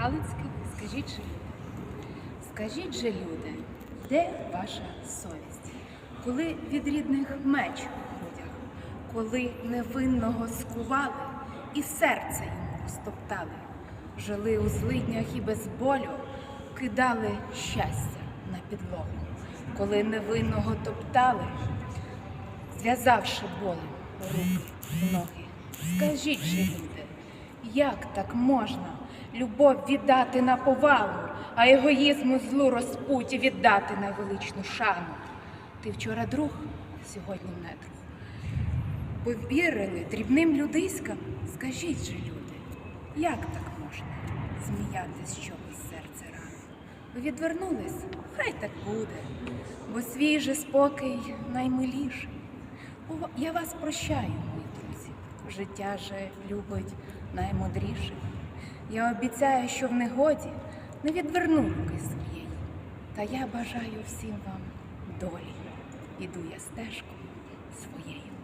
Галицьке, скажіть же люди, скажіть же люди, де ваша совість? Коли від рідних меч у грудях, коли невинного скували і серце йому розтоптали, жили у злиднях і без болю, кидали щастя на підлогу, коли невинного топтали, зв'язавши болем руки, ноги. Скажіть же, люди, як так можна любов віддати на повалу, а егоїзму злу розпуті віддати на величну шану? Ти вчора друг, сьогодні не друг. Повірили дрібним людиськам? Скажіть же, люди, як так можна сміятись, що без серця рано? Ви відвернулись? Хай так буде, бо свій же спокій наймиліший. Я вас прощаю, мої друзі. Життя же любить наймудріший. Я обіцяю, що в негоді не відверну руки своєї. Та я бажаю всім вам долі. Іду я стежкою своєю.